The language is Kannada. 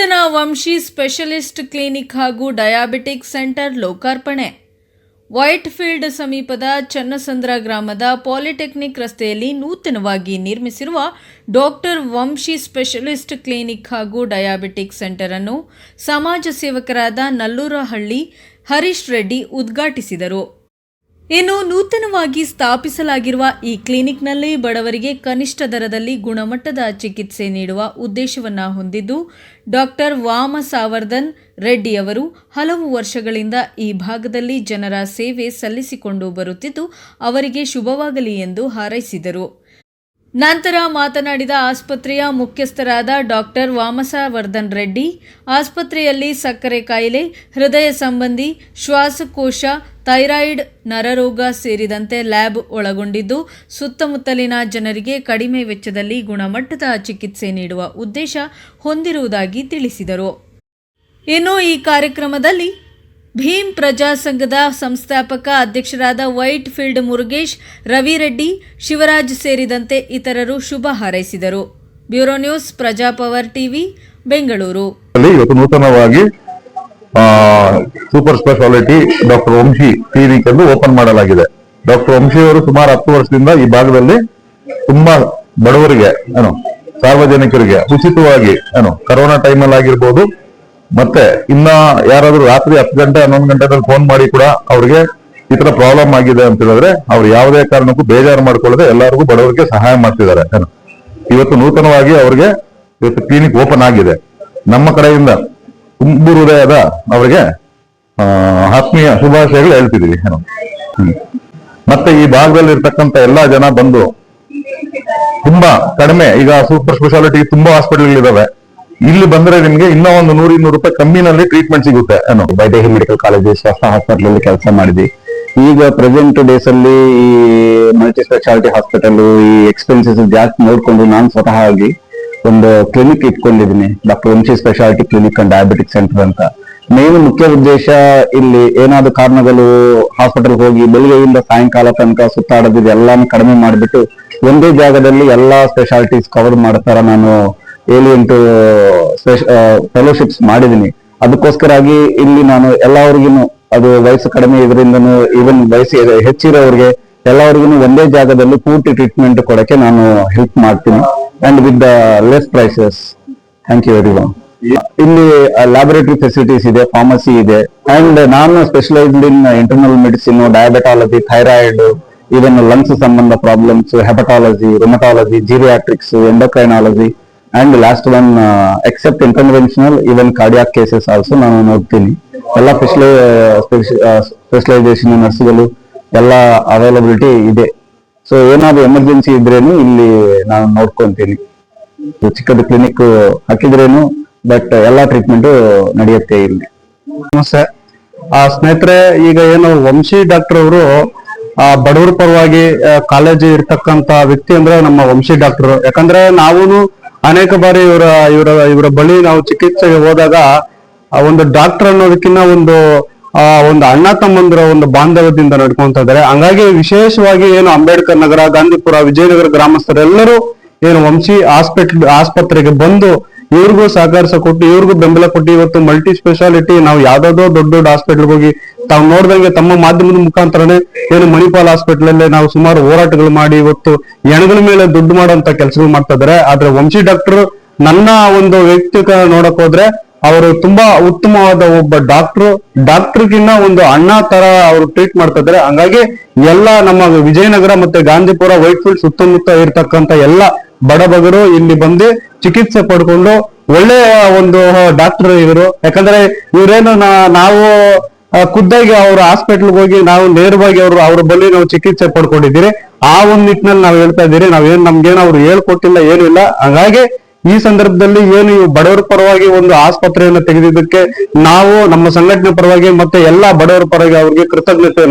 ನೂತನ ವಂಶಿ ಸ್ಪೆಷಲಿಸ್ಟ್ ಕ್ಲಿನಿಕ್ ಹಾಗೂ ಡಯಾಬಿಟಿಕ್ ಸೆಂಟರ್ ಲೋಕಾರ್ಪಣೆ. ವೈಟ್ಫೀಲ್ಡ್ ಸಮೀಪದ ಚನ್ನಸಂದ್ರ ಗ್ರಾಮದ ಪಾಲಿಟೆಕ್ನಿಕ್ ರಸ್ತೆಯಲ್ಲಿ ನೂತನವಾಗಿ ನಿರ್ಮಿಸಿರುವ ಡಾಕ್ಟರ್ ವಂಶಿ ಸ್ಪೆಷಲಿಸ್ಟ್ ಕ್ಲಿನಿಕ್ ಹಾಗೂ ಡಯಾಬಿಟಿಕ್ ಸೆಂಟರ್ ಅನ್ನು ಸಮಾಜ ಸೇವಕರಾದ ನಲ್ಲೂರಹಳ್ಳಿ ಹರೀಶ್ ರೆಡ್ಡಿ ಉದ್ಘಾಟಿಸಿದರು. ಇನ್ನು ನೂತನವಾಗಿ ಸ್ಥಾಪಿಸಲಾಗಿರುವ ಈ ಕ್ಲಿನಿಕ್ನಲ್ಲಿ ಬಡವರಿಗೆ ಕನಿಷ್ಠ ದರದಲ್ಲಿ ಗುಣಮಟ್ಟದ ಚಿಕಿತ್ಸೆ ನೀಡುವ ಉದ್ದೇಶವನ್ನು ಹೊಂದಿದ್ದು, ಡಾಕ್ಟರ್ ವಾಮ ಸಾವರ್ಧನ್ ರೆಡ್ಡಿ ಅವರು ಹಲವು ವರ್ಷಗಳಿಂದ ಈ ಭಾಗದಲ್ಲಿ ಜನರ ಸೇವೆ ಸಲ್ಲಿಸಿಕೊಂಡು ಬರುತ್ತಿದ್ದು, ಅವರಿಗೆ ಶುಭವಾಗಲಿ ಎಂದು ಹಾರೈಸಿದರು. ನಂತರ ಮಾತನಾಡಿದ ಆಸ್ಪತ್ರೆಯ ಮುಖ್ಯಸ್ಥರಾದ ಡಾಕ್ಟರ್ ವಾಮಸವರ್ಧನ್ ರೆಡ್ಡಿ, ಆಸ್ಪತ್ರೆಯಲ್ಲಿ ಸಕ್ಕರೆ ಕಾಯಿಲೆ, ಹೃದಯ ಸಂಬಂಧಿ ಶ್ವಾಸಕೋಶ, ಥೈರಾಯ್ಡ್, ನರರೋಗ ಸೇರಿದಂತೆ ಲ್ಯಾಬ್ ಒಳಗೊಂಡಿದ್ದು, ಸುತ್ತಮುತ್ತಲಿನ ಜನರಿಗೆ ಕಡಿಮೆ ವೆಚ್ಚದಲ್ಲಿ ಗುಣಮಟ್ಟದ ಚಿಕಿತ್ಸೆ ನೀಡುವ ಉದ್ದೇಶ ಹೊಂದಿರುವುದಾಗಿ ತಿಳಿಸಿದರು. ಇನ್ನು ಈ ಕಾರ್ಯಕ್ರಮದಲ್ಲಿ ಭೀಮ್ ಪ್ರಜಾ ಸಂಘದ ಸಂಸ್ಥಾಪಕ ಅಧ್ಯಕ್ಷರಾದ ವೈಟ್ ಫೀಲ್ಡ್ ಮುರುಗೇಶ್, ರವಿರೆಡ್ಡಿ, ಶಿವರಾಜ್ ಸೇರಿದಂತೆ ಇತರರು ಶುಭ ಹಾರೈಸಿದರು. Bureau news Praja power TV, Bengaluru. ನೂತನವಾಗಿ super speciality doctor Vamshi clinic ಎಂದು ಓಪನ್ ಮಾಡಲಾಗಿದೆ. ಡಾಕ್ಟರ್ ವಂಶಿ ಅವರು ಸುಮಾರು ಹತ್ತು ವರ್ಷದಿಂದ ಈ ಭಾಗದಲ್ಲಿ ತುಂಬಾ ಬಡವರಿಗೆ, ಏನು, ಸಾರ್ವಜನಿಕರಿಗೆ, ಉಚಿತವಾಗಿ, ಏನು, ಕರೋನಾ ಟೈಮಲ್ಲಿ ಆಗಿರ್ಬೋದು ಮತ್ತೆ ಇನ್ನ ಯಾರಾದ್ರೂ ರಾತ್ರಿ ಹತ್ತು ಗಂಟೆ, ಹನ್ನೊಂದು ಗಂಟೆದಲ್ಲಿ ಫೋನ್ ಮಾಡಿ ಕೂಡ ಅವ್ರಿಗೆ ಈ ತರ ಪ್ರಾಬ್ಲಮ್ ಆಗಿದೆ ಅಂತ ಹೇಳಿದ್ರೆ ಅವ್ರು ಯಾವುದೇ ಕಾರಣಕ್ಕೂ ಬೇಜಾರು ಮಾಡ್ಕೊಳ್ಳದೆ ಎಲ್ಲರಿಗೂ ಬಡವರಿಗೆ ಸಹಾಯ ಮಾಡ್ತಿದ್ದಾರೆ. ಇವತ್ತು ನೂತನವಾಗಿ ಅವ್ರಿಗೆ ಇವತ್ತು ಕ್ಲಿನಿಕ್ ಓಪನ್ ಆಗಿದೆ. ನಮ್ಮ ಕಡೆಯಿಂದ ತುಂಬು ಹೃದಯದ ಅವರಿಗೆ ಆತ್ಮೀಯ ಶುಭಾಶಯಗಳು ಹೇಳ್ತಿದೀವಿ. ಮತ್ತೆ ಈ ಭಾಗದಲ್ಲಿ ಇರ್ತಕ್ಕಂಥ ಎಲ್ಲಾ ಜನ ಬಂದು ತುಂಬಾ ಕಡಿಮೆ, ಈಗ ಸೂಪರ್ ಸ್ಪೆಷಾಲಿಟಿ ತುಂಬಾ ಹಾಸ್ಪಿಟಲ್ಗಳಿದಾವೆ ಇಲ್ಲಿ ಬಂದ್ರೆ ನಿಮ್ಗೆ ಇನ್ನೂ ಒಂದು ನೂರ, ಇನ್ನೂರು ರೂಪಾಯಿ ಕಮ್ಮಿನಲ್ಲಿ ಟ್ರೀಟ್ಮೆಂಟ್ ಸಿಗುತ್ತೆ ಏನು? ವೈದೇಹಿ ಮೆಡಿಕಲ್ ಕಾಲೇಜ್ ಹೊಸ ಹಾಸ್ಪಿಟಲ್ ಅಲ್ಲಿ ಕೆಲಸ ಮಾಡಿದ್ವಿ. ಈಗ ಪ್ರೆಸೆಂಟ್ ಡೇಸ್ ಅಲ್ಲಿ ಈ ಮಲ್ಟಿ ಸ್ಪೆಷಾಲಿಟಿ ಹಾಸ್ಪಿಟಲ್ ಈ ಎಕ್ಸ್ಪೆನ್ಸಸ್ ಜಾಸ್ತಿ ನೋಡ್ಕೊಂಡು ನಾನು ಸ್ವತಃ ಆಗಿ ಒಂದು ಕ್ಲಿನಿಕ್ ಇಟ್ಕೊಂಡಿದ್ದೀನಿ. Doctor Vamshi speciality clinic and diabetic centre ಅಂತ. ಮೇನ್ ಮುಖ್ಯ ಉದ್ದೇಶ ಇಲ್ಲಿ ಏನಾದ್ರು ಕಾರಣಗಳು ಹಾಸ್ಪಿಟಲ್ ಹೋಗಿ ಬೆಳಿಗ್ಗೆಯಿಂದ ಸಾಯಂಕಾಲ ತನಕ ಸುತ್ತಾಡೋದು ಎಲ್ಲಾನು ಕಡಿಮೆ ಮಾಡಿಬಿಟ್ಟು ಒಂದೇ ಜಾಗದಲ್ಲಿ ಎಲ್ಲಾ ಸ್ಪೆಷಾಲಿಟೀಸ್ ಕವರ್ ಮಾಡ್ತಾರ ನಾನು ಏಳು ಎಂಟು ಫೆಲೋಶಿಪ್ಸ್ ಮಾಡಿದೀನಿ ಅದಕ್ಕೋಸ್ಕರಾಗಿ ಇಲ್ಲಿ ನಾನು ಎಲ್ಲವರಿಗೂ ಅದು ವಯಸ್ಸು ಕಡಿಮೆ ಇದರಿಂದ ಈವನ್ ವಯಸ್ಸು ಹೆಚ್ಚಿರೋರಿಗೆ ಎಲ್ಲರಿಗೂ ಒಂದೇ ಜಾಗದಲ್ಲಿ ಪೂರ್ತಿ ಟ್ರೀಟ್ಮೆಂಟ್ ಕೊಡಕ್ಕೆ ನಾನು ಹೆಲ್ಪ್ ಮಾಡ್ತೀನಿ. And with the less prices thank you very much ಇಲ್ಲಿ ಲ್ಯಾಬೊರೇಟರಿ ಫೆಸಿಲಿಟೀಸ್ ಇದೆ ಫಾರ್ಮಸಿ ಇದೆ. ಅಂಡ್ ನಾನು specialised in internal medicine diabetology thyroid even lungs ಸಂಬಂಧ problems hepatology rheumatology geriatrics endocrinology and last one except interventional even cardiac cases also ನಾನು ನೋಡ್ತೀನಿ. ಎಲ್ಲ ಸ್ಪೆಷಲೈಸೇಷನ್ ನರ್ಸ್ಗಳು ಎಲ್ಲ ಅವೈಲಬಿಲಿಟಿ ಇದೆ. ಸೊ ಏನಾದ್ರು ಎಮರ್ಜೆನ್ಸಿ ಇದ್ರೇನು ಇಲ್ಲಿ ನಾನು ನೋಡ್ಕೊಂತೀನಿ. ಚಿಕ್ಕದು ಕ್ಲಿನಿಕ್ ಹಾಕಿದ್ರೇನು ಬಟ್ ಎಲ್ಲಾ ಟ್ರೀಟ್ಮೆಂಟ್ ನಡೆಯುತ್ತೆ ಇಲ್ಲಿ. ನಮಸ್ತೆ. ಆ, ಸ್ನೇಹಿತರೆ, ಈಗ ಏನು ವಂಶಿ ಡಾಕ್ಟರ್ ಅವರು, ಆ, ಬಡವರ ಪರವಾಗಿ ಕಾಲೇಜ್ ಇರ್ತಕ್ಕಂತ ವ್ಯಕ್ತಿ ಅಂದ್ರೆ ನಮ್ಮ ವಂಶಿ ಡಾಕ್ಟರ್ ಯಾಕಂದ್ರೆ ನಾವು ಅನೇಕ ಬಾರಿ ಇವರ ಇವರ ಇವರ ಬಳಿ ನಾವು ಚಿಕಿತ್ಸೆಗೆ ಹೋದಾಗ ಒಂದು ಡಾಕ್ಟರ್ ಅನ್ನೋದಕ್ಕಿಂತ ಒಂದು, ಆ ಒಂದು ಅಣ್ಣ ತಮ್ಮಂದಿರ ಒಂದು ಬಾಂಧವ್ಯದಿಂದ ನಡ್ಕೊಂತ ಇದ್ದಾರೆ. ಹಂಗಾಗಿ ವಿಶೇಷವಾಗಿ ಏನು ಅಂಬೇಡ್ಕರ್ ನಗರ, ಗಾಂಧಿಪುರ, ವಿಜಯನಗರ ಗ್ರಾಮಸ್ಥರೆಲ್ಲರೂ ಏನು ವಂಶಿ ಹಾಸ್ಪಿಟಲ್ ಆಸ್ಪತ್ರೆಗೆ ಬಂದು ಇವ್ರಿಗೂ ಸಹಕಾರ ಕೊಟ್ಟು, ಇವ್ರಿಗೂ ಬೆಂಬಲ ಕೊಟ್ಟು ಇವತ್ತು ಮಲ್ಟಿ ಸ್ಪೆಷಾಲಿಟಿ ನಾವು ಯಾವ್ದಾದ್ರು ದೊಡ್ಡ ದೊಡ್ಡ ಹಾಸ್ಪಿಟಲ್ ಹೋಗಿ, ತಾವು ನೋಡ್ದಂಗೆ ತಮ್ಮ ಮಾಧ್ಯಮದ ಮುಖಾಂತರನೇ ಏನು ಮಣಿಪಾಲ್ ಹಾಸ್ಪಿಟಲ್ ಅಲ್ಲಿ ನಾವು ಸುಮಾರು ಹೋರಾಟಗಳು ಮಾಡಿ ಇವತ್ತು ಎಣಗಳ ಮೇಲೆ ದುಡ್ಡು ಮಾಡುವಂತ ಕೆಲಸಗಳು ಮಾಡ್ತಾ ಇದಾರೆ. ಆದ್ರೆ ವಂಶಿ ಡಾಕ್ಟರ್ ನನ್ನ ಒಂದು ವ್ಯಕ್ತಿಕ ನೋಡಕ್ ಹೋದ್ರೆ ಅವರು ತುಂಬಾ ಉತ್ತಮವಾದ ಒಬ್ಬ ಡಾಕ್ಟರ್ ಡಾಕ್ಟರ್ಗಿನ್ನ ಒಂದು ಅಣ್ಣ ತರ ಅವರು ಟ್ರೀಟ್ ಮಾಡ್ತಾ ಇದಾರೆ. ಹಂಗಾಗಿ ಎಲ್ಲ ನಮ್ಮ ವಿಜಯನಗರ ಮತ್ತೆ ಗಾಂಧಿಪುರ ವೈಟ್ ಫೀಲ್ಡ್ ಸುತ್ತಮುತ್ತ ಇರ್ತಕ್ಕಂತ ಎಲ್ಲ ಬಡಬಗರು ಇಲ್ಲಿ ಬಂದು ಚಿಕಿತ್ಸೆ ಪಡ್ಕೊಂಡು ಒಳ್ಳೆಯ ಒಂದು ಡಾಕ್ಟರ್ ಇವರು. ಯಾಕಂದ್ರೆ ಇವರೇನು ನಾವು ಖುದ್ದಾಗಿ ಅವ್ರ ಹಾಸ್ಪಿಟಲ್ಗೆ ಹೋಗಿ ನಾವು ನೇರವಾಗಿ ಅವರು, ಅವ್ರ ಬಳಿ ನಾವು ಚಿಕಿತ್ಸೆ ಪಡ್ಕೊಂಡಿದ್ದೀರಿ. ಆ ಒಂದ್ ನಿಟ್ಟಿನಲ್ಲಿ ನಾವು ಹೇಳ್ತಾ ಇದ್ದೀರಿ ನಾವೇನ್ ನಮ್ಗೇನು ಅವ್ರು ಹೇಳ್ಕೊಟ್ಟಿಲ್ಲ, ಏನು ಇಲ್ಲ. ಹಾಗಾಗಿ ಈ ಸಂದರ್ಭದಲ್ಲಿ ಏನು ಇವು ಬಡವರ ಪರವಾಗಿ ಒಂದು ಆಸ್ಪತ್ರೆಯನ್ನು ತೆಗೆದಿದ್ದಕ್ಕೆ ನಾವು ನಮ್ಮ ಸಂಘಟನೆ ಪರವಾಗಿ ಮತ್ತೆ ಎಲ್ಲಾ ಬಡವರ ಪರವಾಗಿ ಅವ್ರಿಗೆ ಕೃತಜ್ಞತೆ